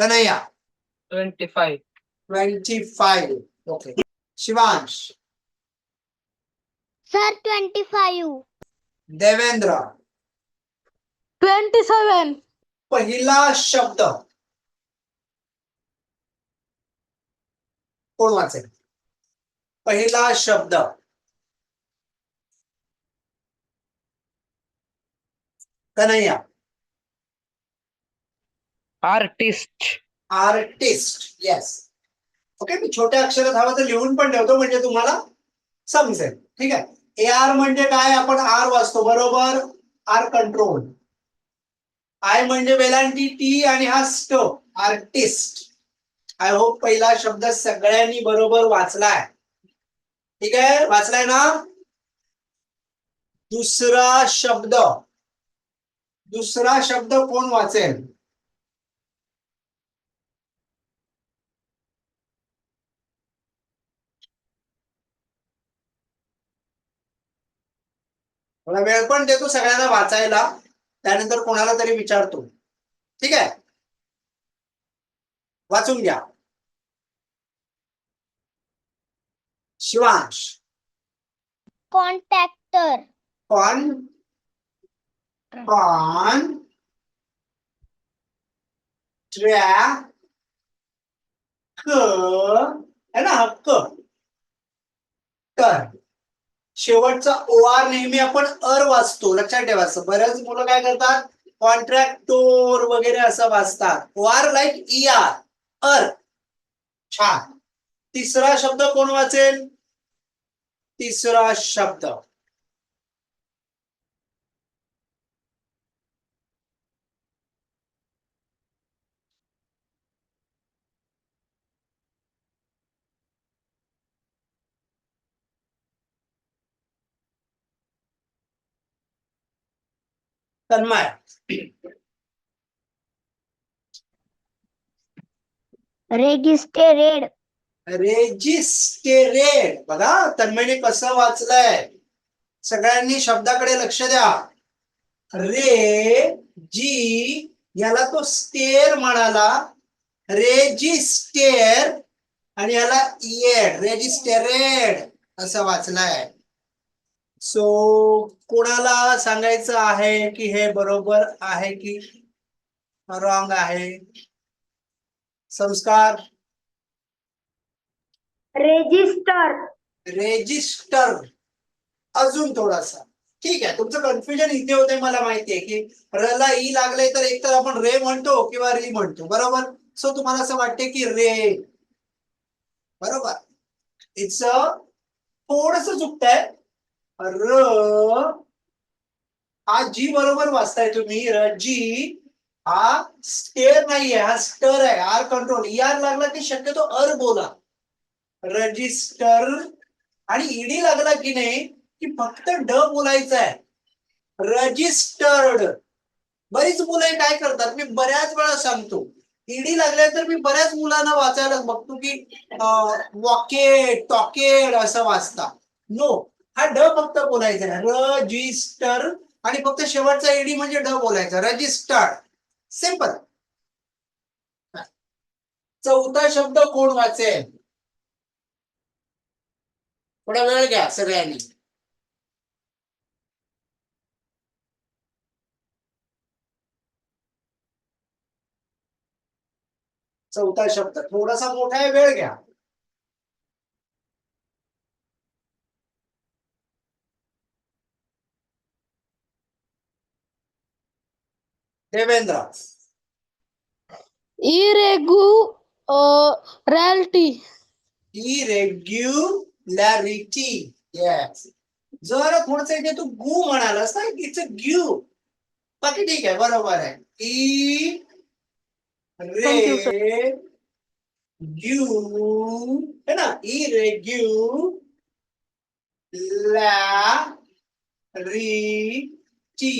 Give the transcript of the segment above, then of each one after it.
Kanhaiya? Twenty five twenty five okay Shivansh? Sir twenty five Devendra? Twenty seven पहिला शब्द. कोण वाचेल? पहिला शब्द. Kanhaiya? Artist. Artist yes okay मी छोट्या अक्षरात हवं तर लिहून पण ठेवतो म्हणजे तुम्हाला समजेल. ठीक आहे? ए आर म्हणजे काय? आपण आर वाचतो बरोबर? आर कंट्रोल आय म्हणजे वेलांटी टी आणि हा स्ट आर्टिस्ट आय होप पहिला शब्द सगळ्यांनी बरोबर वाचलाय. ठीक आहे? वाचलाय ना? दुसरा शब्द. दुसरा शब्द कोण वाचेल? मला वेळ पण देतो सगळ्यांना वाचायला. त्यानंतर कोणाला तरी विचारतो. ठीक आहे? वाचून घ्या. Shivansh. Contactor. Con. Con. Track. क. है ना? हक्क कर. शेवटचा ओ आर नेहमी आपण अर वाचतो. लक्षात ठेवायचं बरेच मुलं काय करतात? कॉन्ट्रॅक्टोर वगैरे असं वाचतात. O R like E R er. छान. तिसरा शब्द कोण वाचेल? तिसरा शब्द. तन्मय रेजिस्टेरेड रेजिस्टेरेड बघा तन्मयने कसं वाचलंय? सगळ्यांनी शब्दाकडे लक्ष द्या. रे जी याला तो स्टेर म्हणाला. रेजिस्टेर आणि याला इएड रेजिस्टेरेड असं वाचलंय. सो कोणाला सांगायचं आहे की हे बरोबर आहे की रॉंग आहे? संस्कार? रेजिस्टर रेजिस्टर अजून थोडासा. ठीक आहे तुमचं कन्फ्युजन इथे होते मला माहितीये की र ला ई लागले तर एकतर आपण रे म्हणतो किंवा री म्हणतो बरोबर? सो तुम्हाला असं वाटते की रे. बरोबर? इट्स थोडस चुकतंय. र हा जी बरोबर वाचताय तुम्ही र जी हा स्टेअर नाहीये हा स्टर आहे आर कंट्रोल. ई आर लागला की शक्यतो अर बोला. रजिस्टर. आणि ईडी लागला की नाही की फक्त ड बोलायचं आहे रजिस्टर्ड. बरीच मुलं काय करतात मी बऱ्याच वेळा सांगतो. ईडी लागल्यानंतर मी बऱ्याच मुलांना वाचायला बघतो की वॉकेट टॉकेड असं वाचता. नो. हा ड फक्त बोलायचा आहे रजिस्टर आणि फक्त शेवटचा एडी म्हणजे ड बोलायचा. Registered simple. चौथा शब्द कोण वाचेल? थोडा वेळ घ्या सगळ्यांनी. चौथा शब्द. थोडासा मोठा आहे वेळ घ्या. देवेंद्र. इरेगु रॅलिटी इरेग्युलॅरिटी येस जर थोडस इथे तू गु म्हणालास ना इट्स अ ग्यू बाकी ठीक आहे बरोबर आहे. ई रे ग्यू है ना इरेग्यू ला री टी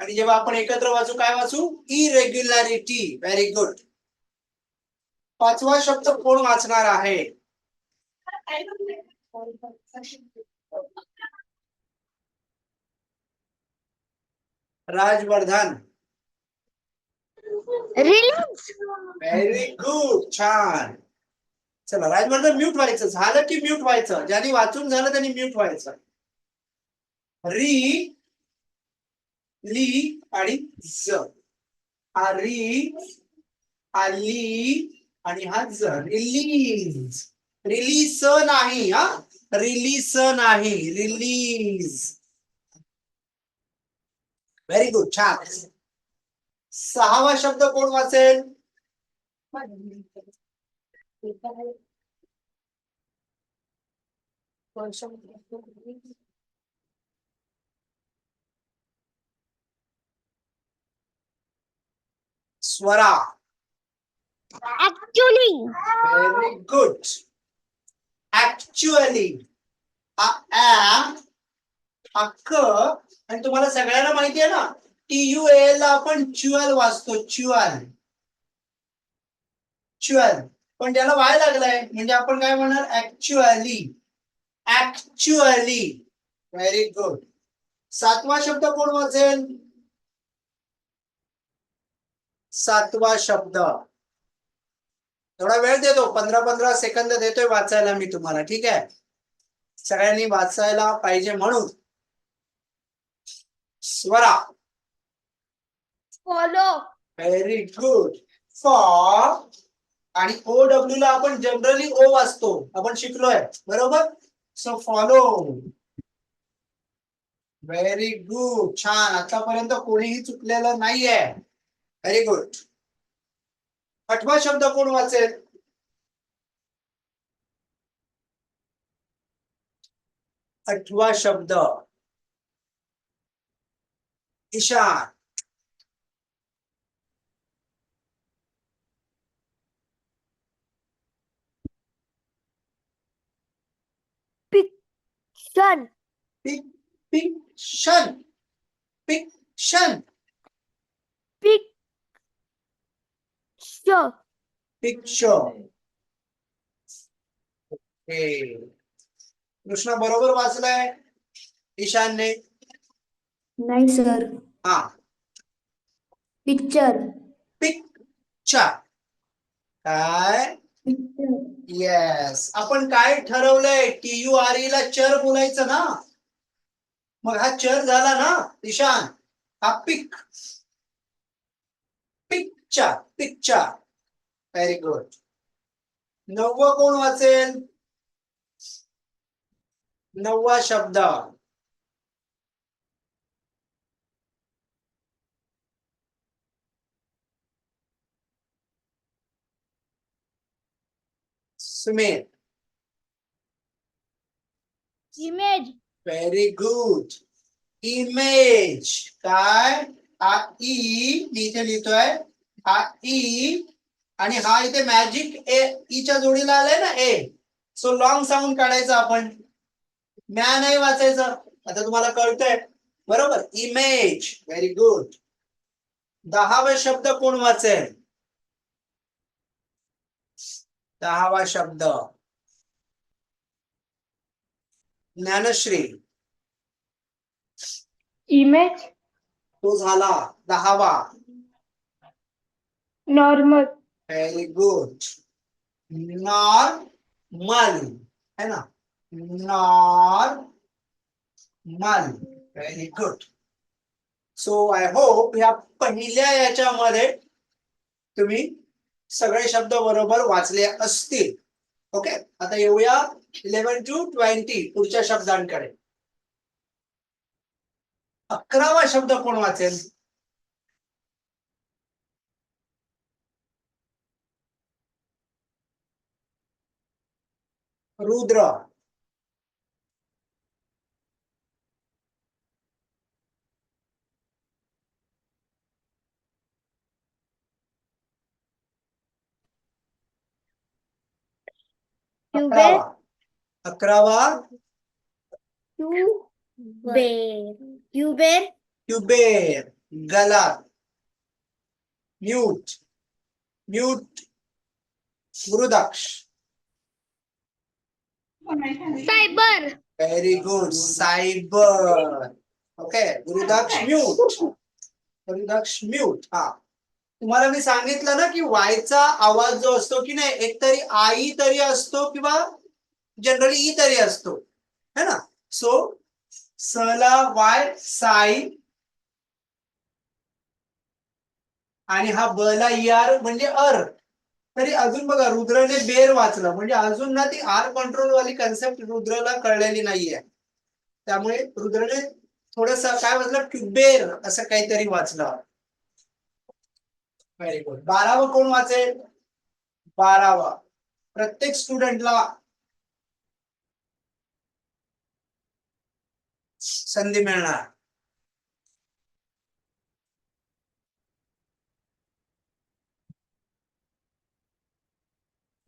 आणि जेव्हा आपण एकत्र वाचू काय वाचू? इरेग्युलॅरिटी व्हेरी गुड पाचवा शब्द कोण वाचणार आहे? राजवर्धन. व्हेरी गुड छान. चला राज म्हणलं म्यूट व्हायचं. झालं की म्यूट व्हायचं? ज्यांनी वाचून झालं त्यांनी म्यूट व्हायचं. री ली आणि ज. हा री हा ली आणि हा ज. रिलीज रिलीज नाही हा? रिलीज नाही. रिलीज व्हेरी गुड छान. सहावा शब्द कोण वाचेल? Swara. Actually very good actually हा ऍ हा क आणि तुम्हाला सगळ्यांना माहिती आहे ना टी यू एल ला आपण च्युअल वाचतो च्युअल. च्युअल. पण त्याला वाय लागलाय म्हणजे आपण काय म्हणणार? ऍक्च्युअली ऍक्च्युअली व्हेरी गुड सातवा शब्द कोण वाचेल? सातवा शब्द. थोडा वेळ देतो. पंधरा पंधरा सेकंद देतोय वाचायला मी तुम्हाला. ठीक आहे? सगळ्यांनी वाचायला पाहिजे म्हणून. Swara. Follow very good for आणि ओ डब्ल्यू ला आपण जनरली ओ वाचतो. आपण शिकलोय. बरोबर? सो फॉलो व्हेरी गुड छान. आतापर्यंत कोणीही चुकलेलं नाहीये. व्हेरी गुड आठवा शब्द कोण वाचेल आठवा शब्द ईशान शन पिक पिक्शन पिक्शन पिक श पिक्चर हे कृष्णा बरोबर वाचलाय? ईशानने? नाही सर हा. पिक्चर पिक्चर काय? येस आपण काय ठरवलंय? टी यू आर ई ला चर बोलायचं ना? मग हा चर झाला ना? ईशान. हा pic. Picture picture very good नववं कोण वाचेल? नववा शब्द. Sumer image very good image काय? हा ई. मी इथे लिहितोय. हा ई आणि हा इथे मॅजिक ए ईच्या जोडीला आलाय ना ए सो लॉंग साऊंड काढायचं आपण. म्या नाही वाचायचं. आता तुम्हाला कळतंय. बरोबर? इमेज व्हेरी गुड दहावा शब्द कोण वाचेल? दहावा शब्द. ज्ञानश्री. इमेज तो झाला. दहावा. नॉर्मल व्हेरी गुड नॉर्मल है ना normal very good so I hope ह्या पहिल्या याच्यामध्ये तुम्ही सगळे शब्द बरोबर वाचले असतील. ओके आता येऊया इलेव्हन टू ट्वेंटी पुढच्या शब्दांकडे. अकरावा शब्द कोण वाचेल? रुद्र. अकरावा. अकरावा. बेर क्युबेर क्युबेर गलात mute. Mute. Gurudaksh cyber very good cyber okay Gurudaksh mute Gurudaksh mute हा तुम्हाला मी सांगितलं ना की वायचा आवाज जो असतो की नाही एकतरी आई तरी असतो किंवा जनरली ई तरी असतो. है ना? सो सला वाय साई आणि हा बला आर म्हणजे अर. तरी अजून बघा रुद्रने बेर वाचलं. म्हणजे अजून ना ती आर कंट्रोल वाली कन्सेप्ट रुद्रला कळलेली नाहीये. त्यामुळे रुद्रने थोडस काय वाचलं? क्युबेर असं काहीतरी वाचलं. व्हेरी गुड बारावा कोण वाचेल? बारावा. प्रत्येक स्टुडंटला संधी मिळणार.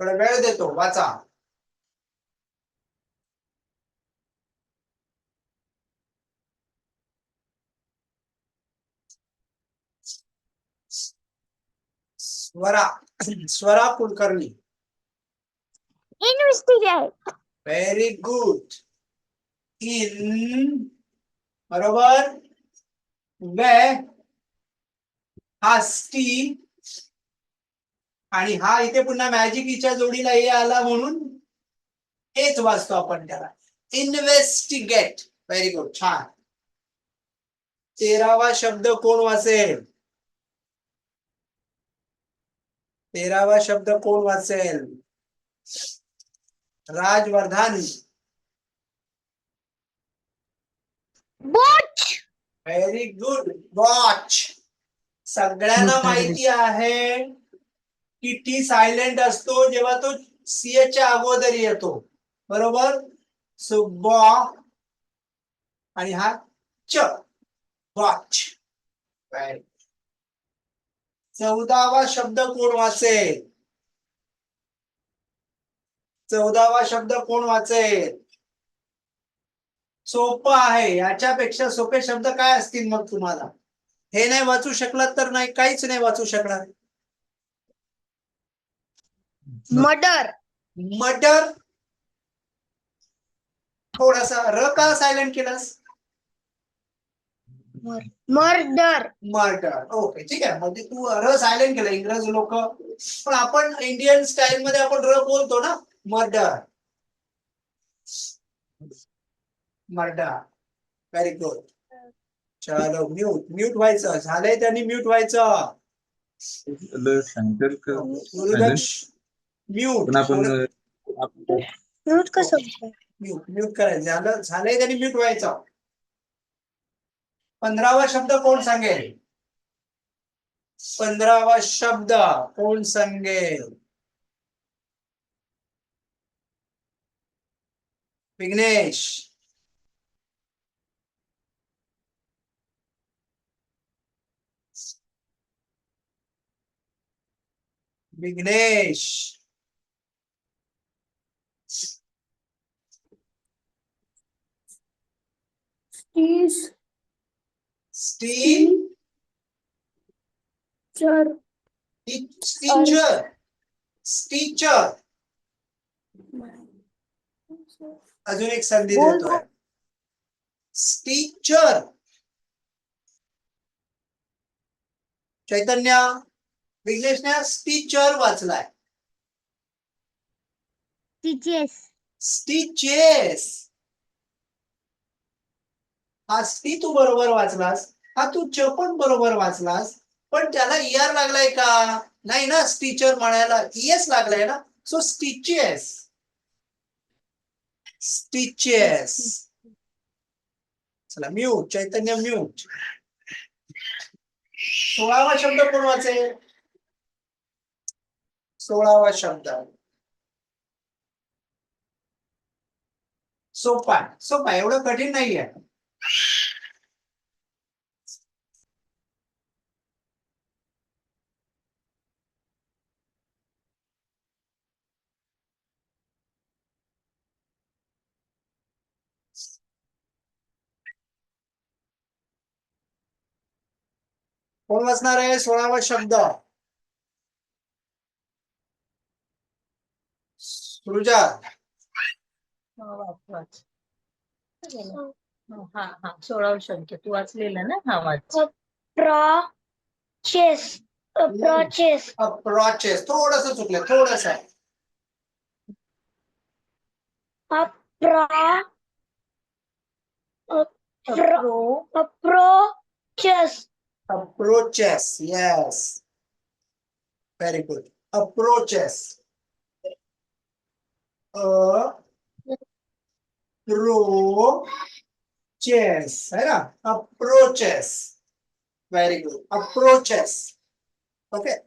थोडा वेळ देतो वाचा. Swara Swara Kulkarni. Investigate very good in बरोबर? वे हा स्टी आणि हा इथे पुन्हा मॅजिकीच्या जोडीला हे आला म्हणून हेच वाचतो आपण त्याला. इन्व्हेस्टिगेट व्हेरी गुड छान. तेरावा शब्द कोण वाचेल? तेरावा शब्द कोण वाचेल? Rajvardhan. Botch very good watch सगळ्यांना माहिती आहे. की टी सायलेंट असतो जेव्हा तो सीएच्या अगोदर येतो. बरोबर? सो बॉ आणि हा च. वॉच चौदावा शब्द कोण वाचेल? चौदावा शब्द कोण वाचेल? सोपं आहे. याच्यापेक्षा सोपे शब्द काय असतील मग तुम्हाला? हे नाही वाचू शकलात तर नाही काहीच नाही वाचू शकणार. मर्डर. मटर थोडासा र का सायलेंट केलास? मर्डर. मर्डर. ओके ठीक आहे. म्हणजे तू र सायलेंट केलं. इंग्रज लोक. पण आपण इंडियन स्टाईल मध्ये आपण र बोलतो ना? मर्डर. मर्डर. व्हेरी गुड चलो म्यूट म्यूट व्हायचं. झालंय त्यांनी म्यूट व्हायचं. म्यूट. आपण म्यूट कसं म्यूट म्यूट करायचं. झालं झालंय त्यांनी म्यूट व्हायचं. पंधरावा शब्द कोण सांगेल? पंधरावा शब्द कोण सांगेल? विघ्नेश. विघ्नेश. स्टील चर स्टीचर स्टीचर अजून एक संधी देतोय. स्टीचर चैतन्य विघ्नेशने स्टीचर वाचलाय. टीचर्स स्टीचेस हा ती तू बरोबर वाचलास हा तू च पण बरोबर वाचलास पण त्याला इयर लागलाय का? नाही ना स्टीचर म्हणायला इएस लागलाय ना सो स्टिचेस स्टिचेस चला म्यूट चैतन्य म्यूट सोळावा शब्द कोण वाचेल सोळावा शब्द. सोपा सोपा एवढं कठीण नाहीये. कोण वाचणार आहे? सोळावा शब्द. सृजा. वाच वाच हा हा. सोळावा शब्द. तू वाचलेला ना? हा वाच. प्रा चेस approaches अप्रोचेस. थोडस चुकलं. थोडस. आहे appro appro approaches approaches yes very good approaches approaches है ना approaches very good approaches okay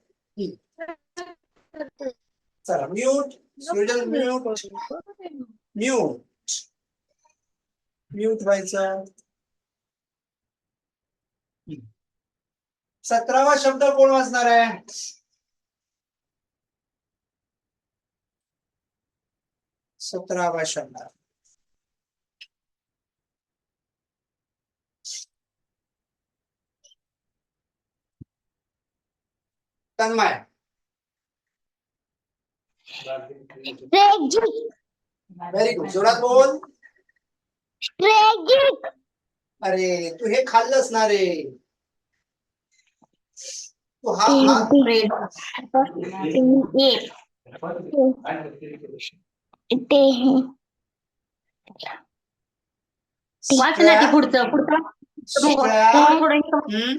चला mute student mute mute mute व्हायचं सतरावा शब्द कोण वाचणार आहे? सतरावा शब्द. तन्मय. व्हेरी गुड जोरात बोल. अरे तू हे खाल्लंस ना रे. तू हा हा वाच ना ते पुढचं पुढचं Strap. थोडं हम्म,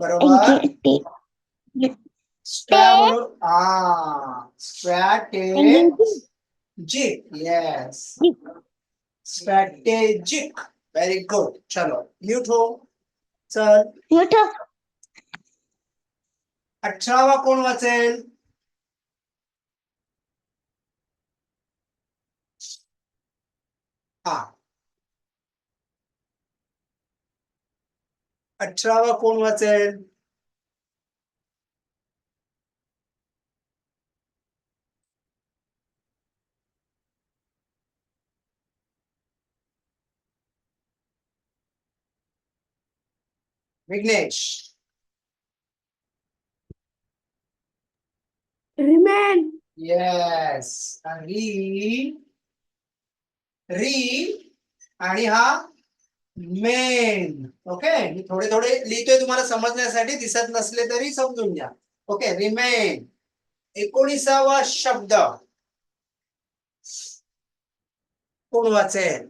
बरोबर स्ट्रॅ हा strategic yes strategic very good चलो म्यूट हो चल अठरावा कोण वाचेल? हा. अठरावा कोण वाचेल? विघ्नेश. Remain. येस री री आणि हा मेन ओके मी थोडे थोडे लिहितोय तुम्हाला समजण्यासाठी. दिसत नसले तरी समजून घ्या. ओके रिमेन एकोणीसावा शब्द. कोण वाचेल?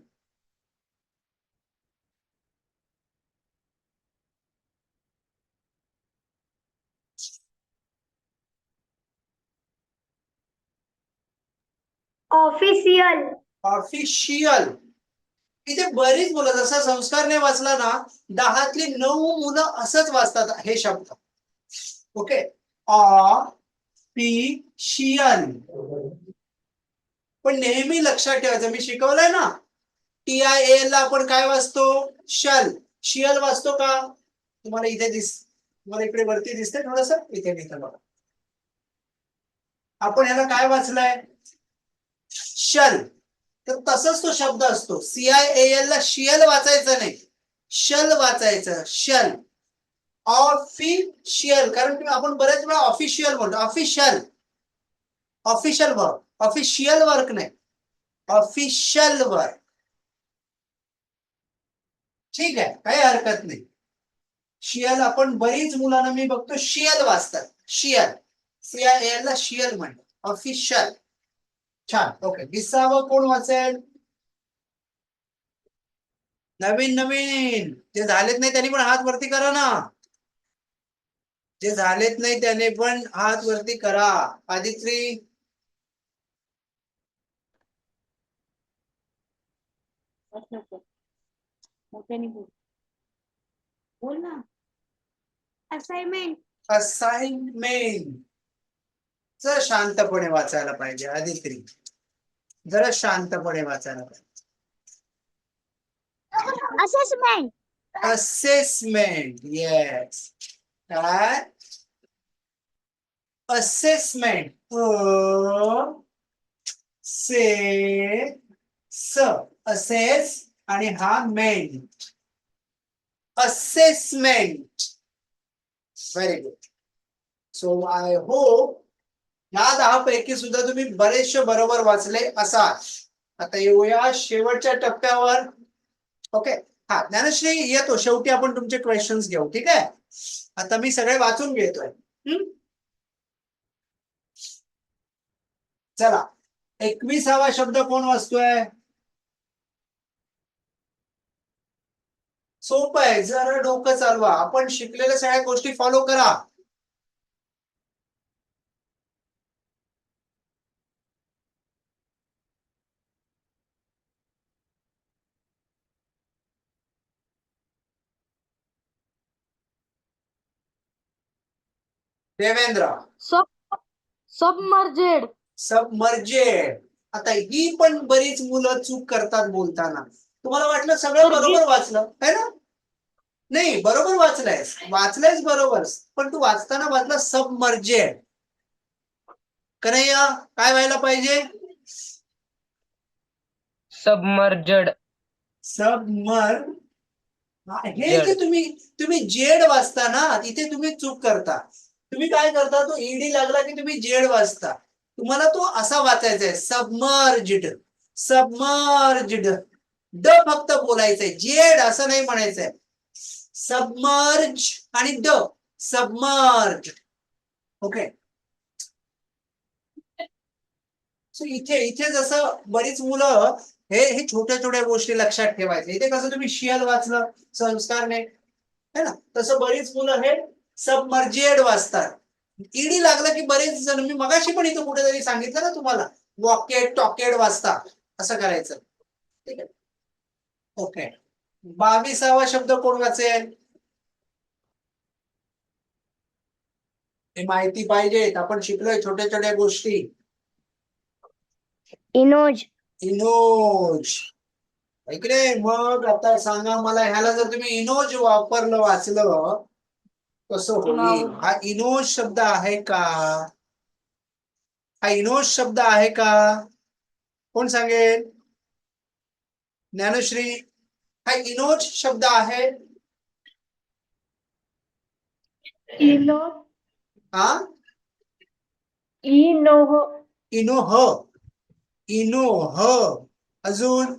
ऑफिशियल ऑफिशियल इथे बरीच मुलं जसा संस्कारने वाचला ना दहातली नऊ मुलं असंच वाचतात हे शब्द. ओके ऑफिशियल पण नेहमी लक्षात ठेवायचं मी शिकवलंय ना. टी आय एल ला आपण काय वाचतो? शल शियल वाचतो का? तुम्हाला इथे दिस तुम्हाला इकडे वरती दिसते थोडस इथे इथे बघा. आपण ह्याला काय वाचलंय? शल. तर तसंच तो शब्द असतो. सीआयएल ला शियल वाचायचं नाही. शल वाचायचं. शल. ऑफिशियल. कारण आपण बरेच वेळा ऑफिशियल बोलतो official. Official work. Official work नाही. Official work. ठीक आहे. काही हरकत नाही. शियल आपण बरीच मुलांना मी बघतो. शियल वाचतात. शियल. सीआयएल ला शियल म्हणतात. ऑफिशियल. छान. ओके विसावं कोण वाचेल? नवीन नवीन. जे झालेत नाही त्यांनी पण हात वरती करा ना. जे झालेत नाही त्याने पण हात वरती करा. आदित्री? बोल. ना. Assignment. असाइनमेंट जरा शांतपणे वाचायला पाहिजे आदित्री जरा शांतपणे वाचायला पाहिजे. Assessment. असेसमेंट येस काय? असेसमेंट से स असेस आणि हा मेंट assessment very good so I hope ह्या दहा पैकी सुद्धा तुम्ही बरेचसे बरोबर वाचले असाल. आता येऊया शेवटच्या टप्प्यावर. ओके. हा ज्ञानश्री येतो. शेवटी आपण तुमचे क्वेश्चन्स घेऊ. ठीक आहे? आता मी सगळे वाचून घेतोय. चला. एकविसावा शब्द कोण वाचतोय? सोपं आहे. जरा डोकं चालवा. आपण शिकलेल्या सगळ्या गोष्टी फॉलो करा. देवेंद्र. सब सबमर्जेड सबमर्जेड आता ही पण बरीच मुलं चूक करतात बोलताना. तुम्हाला वाटलं सगळं बरोबर वाचलं? है ना? नाही बरोबर वाचलंयस वाचलंयस बरोबर. पण तू वाचताना वाचला सबमर्जेड कन्हैया काय व्हायला पाहिजे? सबमर्जड सबमर हे जे तुम्ही तुम्ही जेड वाचता ना तिथे तुम्ही चूक करता. तुम्ही काय करता तो ईडी लागला की तुम्ही जेड वाचता. तुम्हाला तो असा वाचायचा आहे सबमर्ज्ड सबमर्ज्ड ड फक्त बोलायचंय जेड असं नाही म्हणायचंय. सबमर्ज आणि ड सबमर्ज ओके सो इथे इथे जसं बरीच मुलं हे हे छोट्या छोट्या गोष्टी लक्षात ठेवायच्या इथे कसं तुम्ही शियल वाचलं संस्कारने है ना? तसं बरीच मुलं हे सबमर्जेड वाचतात. ईडी लागलं की बरेच जण मी मगाशी पण इथं कुठेतरी सांगितलं ना तुम्हाला वॉकेड टॉकेड वाचता असं करायचं. ठीक आहे? ओके. बावीसावा शब्द कोण वाचेल? हे माहिती पाहिजेत. आपण शिकलोय छोट्या छोट्या गोष्टी. इनोज. इनोज. ऐकले मग आता सांगा मला ह्याला जर तुम्ही इनोज वापरलं वाचलं कसं होईल हा इनोज शब्द आहे का हा इनोज शब्द आहे का कोण सांगेल ज्ञानश्री हा इनोज शब्द आहे इनो हा इनोह इनोह इनोह अजून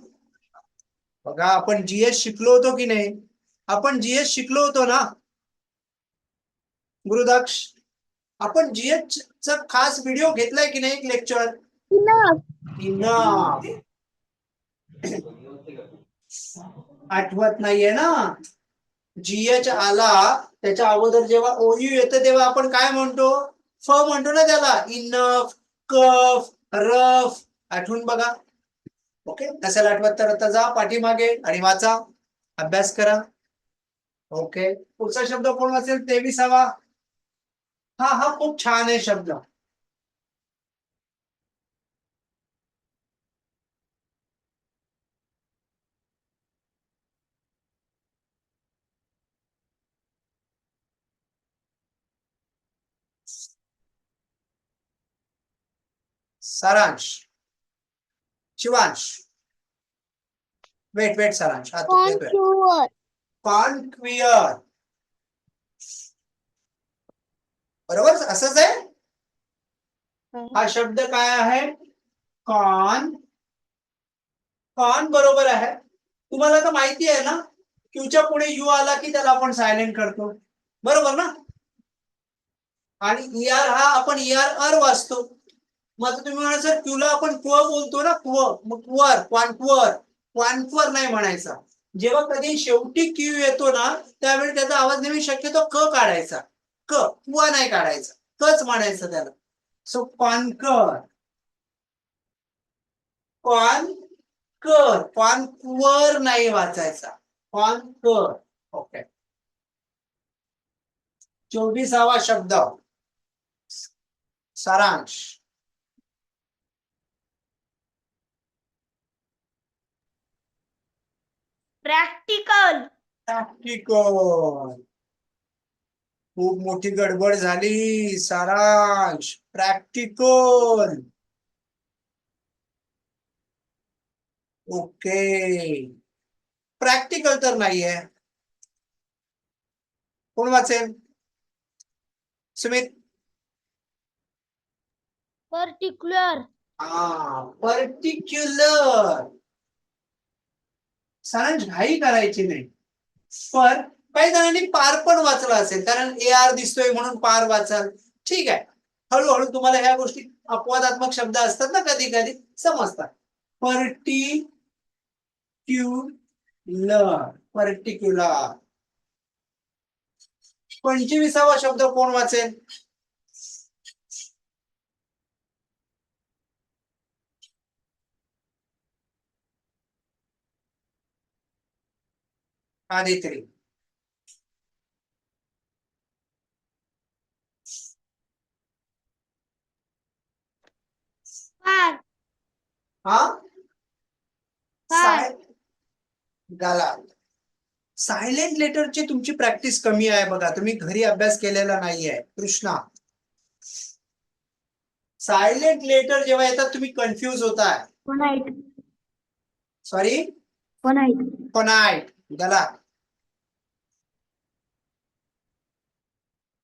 बघा आपण जीएस शिकलो होतो की नाही आपण जीएस शिकलो होतो ना गुरुदक्ष आपण जीएस चा खास व्हिडिओ घेतलाय की नाही एक लेक्चर इनफ आठवत नाहीये ना? जीएच आला त्याच्या अगोदर जेव्हा ओयू येतं तेव्हा आपण काय म्हणतो? फ म्हणतो ना त्याला इनफ कफ रफ आठवून बघा. ओके नसेल आठवत? तर आता जा पाठीमागे आणि वाचा. अभ्यास करा. ओके पुढचा शब्द कोण वाचेल? तेविसावा. हा हा खूप छान आहे शब्द। सारांश। शिवांश। वेट वेट सारांश। हा तू बरोबर? असंच आहे? हा. शब्द काय आहे? कॉन. कॉन बरोबर आहे. तुम्हाला तर माहिती आहे ना? क्यूच्या पुढे यू आला की त्याला आपण सायलेंट करतो. बरोबर ना? आणि ईआर हा आपण ईआर अर वाचतो. मग तुम्ही म्हणा सर क्यूला आपण क्व बोलतो ना? क्व. मग क्वर क्वांटवर क्वांटवर नाही म्हणायचा. जेव्हा कधी शेवटी क्यू येतो ना त्यावेळी त्याचा आवाज नेहमी शक्यतो क काढायचा. क कुवा नाही काढायचा. कच म्हणायचं त्याला. सो कॉनकर कॉनकर कॉनकर नाही वाचायचा. कॉनकर ओके चोवीसावा शब्द. सारांश. प्रॅक्टिकल प्रॅक्टिकल खूप मोठी गडबड झाली सारांश. Practical okay. प्रॅक्टिकल तर नाहीये. कोण वाचेल? सुमित? पर्टिक्युलर हा पर्टिक्युलर सारांश घाई करायची नाही. पर काही जणांनी पार पण वाचला असेल कारण ए आर दिसतोय म्हणून पार वाचाल. ठीक आहे. हळूहळू तुम्हाला ह्या गोष्टी अपवादात्मक शब्द असतात ना कधी कधी समजतात. पर्टिक्युलर पर्टिक्युलर पंचवीसावा शब्द कोण वाचेल? आदित्री फार हा? फार गाला सायलेंट लेटरची तुमची प्रॅक्टिस कमी आहे बघा. तुम्ही घरी अभ्यास केलेला नाहीये. कृष्णा. सायलेंट लेटर जेव्हा येतात तुम्ही कन्फ्युज होताय. पोनाईट सॉरी पोनाईट पनाईट गला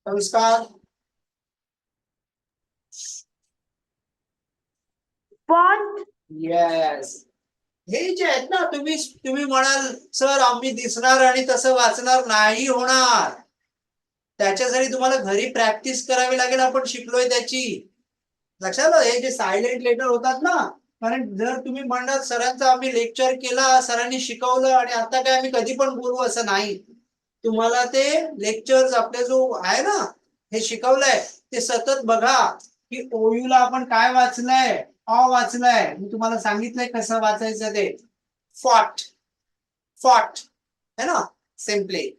संस्कार. पॉट येस हे जे आहेत ना तुम्ही तुम्ही म्हणाल सर आम्ही दिसणार आणि तसं वाचणार नाही होणार. त्याच्यासाठी तुम्हाला घरी प्रॅक्टिस करावी लागेल आपण शिकलोय त्याची. लक्षात हे जे सायलेंट लेटर होतात ना कारण जर तुम्ही म्हणणार सरांचा आम्ही लेक्चर केला सरांनी शिकवलं आणि आता काय आम्ही कधी पण बोलू असं नाही. तुम्हाला ते लेक्चर्स आपले जो आहे ना हे शिकवलंय ते सतत बघा की ओयूला आपण काय वाचलंय? अ वाचलंय. मी तुम्हाला सांगितलंय कसं वाचायचं ते. फॉट. फॉट. है ना? सिम्पली